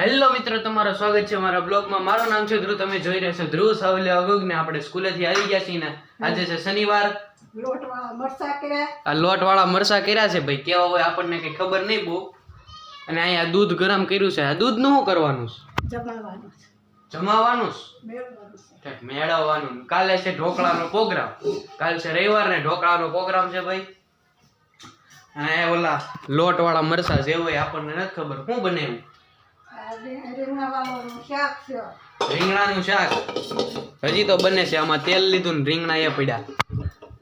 Hello મિત્રો તમારું સ્વાગત છે મારા બ્લોગમાં. મારું નામ છે ધ્રુવ તમે જોઈ રહ્યા છો ધ્રુવ સાવલિયા અગોગ ને આપણે સ્કૂલેથી આવી ગયા છીએ ને આજે છે શનિવાર. લોટવાળા આ લોટ વાળા મરસા કર્યા છે ભાઈ કેવા હોય આપણને કઈ ખબર નહીં બહુ. અને અહીંયા દૂધ ગરમ કર્યું છે. આ દૂધનું શું કરવાનું છે? જમાવાનું છે. મેળવવાનું. કાલે છે ઢોકળાનો પ્રોગ્રામ. કાલ છે રવિવાર ને ઢોકળાનો પ્રોગ્રામ છે ભાઈ. અને ઓલા લોટ વાળા મરસા જે હોય આપણને નથી ખબર. શું બને આ રીંગણાનું શાક? હજી તો બને છે આમાં તેલ લીધું ને રીંગણા એ પડ્યા.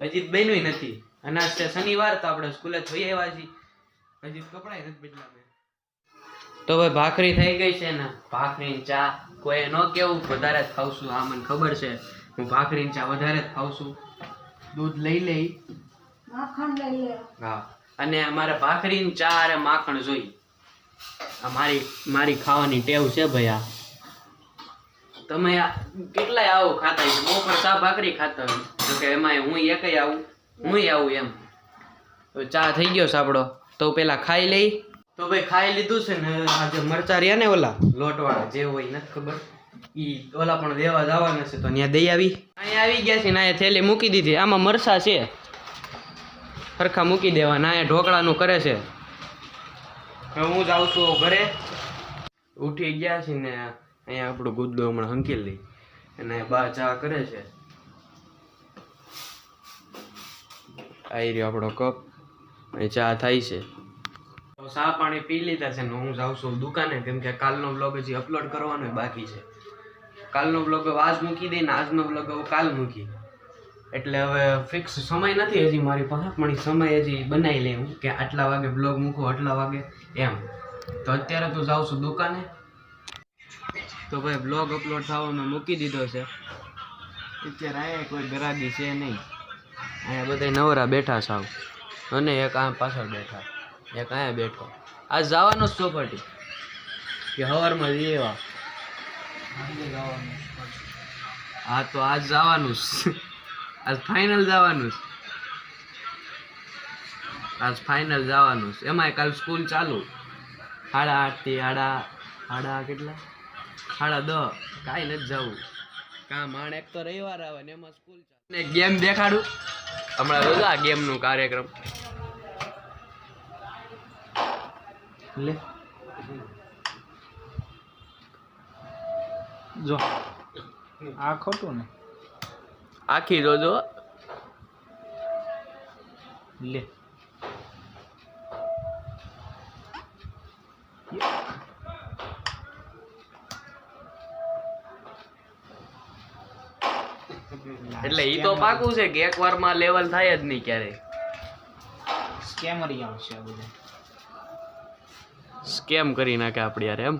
હજી બન્યું નથી. અને આજ છે શનિવાર તો આપણે સ્કૂલે જોઈ આવ્યા છીએ. હજી કપડાય નથી બદલા તો ભાઈ ભાખરી થઈ ગઈ છે ને ભાખરી ચા કોઈ ન કેવું વધારે જ ખાવશું આ મને ખબર છે. હું ભાખરી ચા વધારે જ ખાઉં છું દૂધ લઈ લઈ. માખણ લઈ લે. હા. અને અમારે ભાખરી ચા અને માખણ જોઈ આ મારી મારી ખાવાની ટેવ છે ભાઈ આ. તમે આ કેટલાય આવો ખાતા પણ ચા ભાખરી ખાતા તો કે એમાં હું એકય આવું. હું આવું એમ. તો ચા થઈ ગયો સાપડો તો પેલા ખાઈ લઈ. તો ભાઈ ખાઈ લીધું છે ને જે મરચા રહ્યા ને ઓલા, લોટવાળા, જે હોય નથી ખબર. ઈ ઓલા પણ દેવા જવાના છે, તો ત્યાં દઈ આવી. અહીંયા આવી ગયા છે ને થેલી મૂકી દીધી. આમાં મરસા છે. સરખા મૂકી દેવાના, અહીંયા ઢોકળાનું કરે છે. હું જાઉં છું ઘરે. ઉઠી ગયા છે ને અહીંયા આપણું ગુદ્દો હમણાં હંકેલી અને બા ચા કરે છે. આવી રહ્યો આપણો કપ. અહીં ચા થાય છે. તો ચા પાણી પી લીધા છે ને હું જાઉં છું દુકાને, કેમ કે કાલનો બ્લોગ હજી અપલોડ કરવાનો બાકી છે. કાલનો બ્લોગ આજ મૂકી દઈને આજનો બ્લોગ હવે કાલ મૂકી. એટલે હવે ફિક્સ સમય નથી હજી મારી પાસે, પણ સમય હજી બનાવી લે હું કે આટલા વાગે બ્લોગ મૂકું, આટલા વાગે એમ. તો અત્યારે તો જાઉં છું દુકાને. તો ભાઈ બ્લોગ અપલોડ થવામાં મૂકી દીધો છે. અત્યારે અહીંયા કોઈ ગરાગી છે નહીં. અહીંયા બધા નવરા બેઠા સાવ અને એક આ પાછળ બેઠા. એક અહીંયા બેઠો. આજ જવાનો જ ચોપાટી કે હવારમાં એવા? હા, તો આજ જવાનું જ આજ ફાઇનલ જવાનું છે. આજ ફાઇનલ જવાનું છે. એમાંય કાલ સ્કૂલ ચાલુ. સાડા આઠથી સાડા સાડા કેટલા? સાડા દસ. કાંઈ નથી જવું. કાં માણ એક તો રવિવાર આવે ને એમાં સ્કૂલ ચાલુ. ગેમ દેખાડું. હમણાં રોજ આ ગેમનું કાર્યક્રમ. લે. જો. આ ખોટું ને? આખી જોજો લે. એટલે ઈ તો પાકું છે કે એક વારમાં લેવલ થાય જ નહીં ક્યારેય. સ્કેમરી આવશે આ બધા. સ્કેમ કરી નાખે આપણે યાર એમ.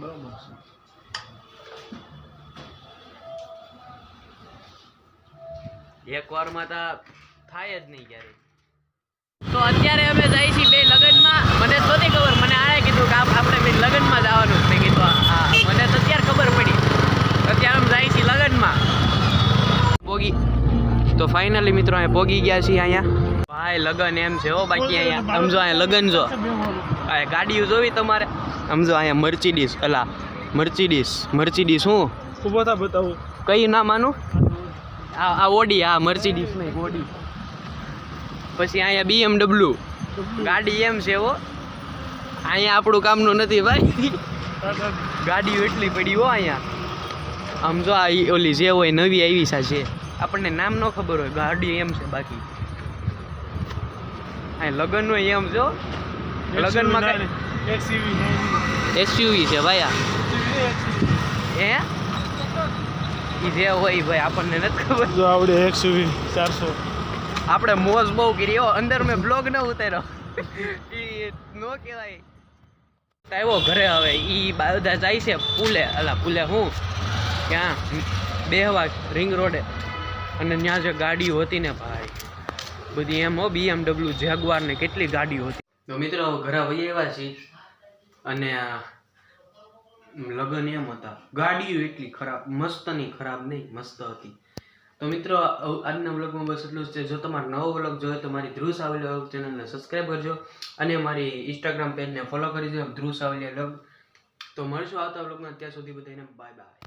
બરોબર છે. એક વારમાં તો થાય જ નહીં ક્યારેય. તો અત્યારે અમે જઈએ છીએ બે લગ્નમાં. મને તો નથી ખબર મને આણે કીધું કે આપ- આપણે બે લગ્નમાં જવાનું છે. મેં કીધું હા મને તો અત્યારે ખબર પડી. અત્યારે અમે જઈએ છીએ લગ્નમાં. પોગી તો ફાઇનલી મિત્રો અહીંયા પોગી ગયા છીએ અહીંયા. ભાઈ લગન એમ છે હો બાકી અહીંયા. સમજો અહીંયા લગન જો. ગાડીઓ જોવી તમારે? સમજો અહીંયા મર્ચીડીસ અલા મર્ચીડીસ મર્ચીડીસ શું? ઊભો થા બતાવું. કઈ ના માનું આ આ ઓડી આ મર્સિડીસ નહીં ઓડી. પછી અહીંયા બીએમડબલ્યુ ગાડી એમ છે હો. અહીંયા આપણું કામનું નથી ભાઈ. ગાડીઓ એટલી પડી હો અહીંયા. આમ જો આ ઓલી જે હોય નવી આવી છે આપણને નામ ન ખબર હોય ગાડી એમ છે બાકી. આ લગ્ન હોય એમ જો. લગ્નમાં એસયુવી છે ભાઈ હે? એ જે હોય ભાઈ આપણને નથી ખબર. જો આવડે એસયુવી ચારસો. આપણે મોજ બહુ કરી અંદર મેં બ્લોગ ન ઉતાર્યો. એ નો કહેવાય. આવ્યો ઘરે હવે ઈ બધા જાય છે પુલે અલા પુલે હું? ક્યાં? બેહવા રિંગ રોડે અને ત્યાં જે ગાડીઓ હતી ને ભાઈ. બધી એમ, હો બીએમડબલ્યુ જેગવાર ને કેટલી ગાડીઓ હતી. તો મિત્રો ઘરે વહી આવ્યા છીએ અને લગ્ન એમ હતા. ગાડીઓ એટલી ખરાબ મસ્ત નહીં ખરાબ નહીં, મસ્ત હતી. તો મિત્રો આજના વ્લોગમાં બસ એટલું જ છે. જો તમારો નવો વ્લોગ જોઈએ તો મારી ધ્રુવ સાવલિયા વ્લોગ ચેનલને સબસ્ક્રાઈબ કરજો અને મારી ઇન્સ્ટાગ્રામ પેજને ફોલો કરી દો ધ્રુવ સાવલિયા વ્લોગ. તો મળશું આવતા વ્લોગમાં. ત્યાં સુધી બધાને બાય બાય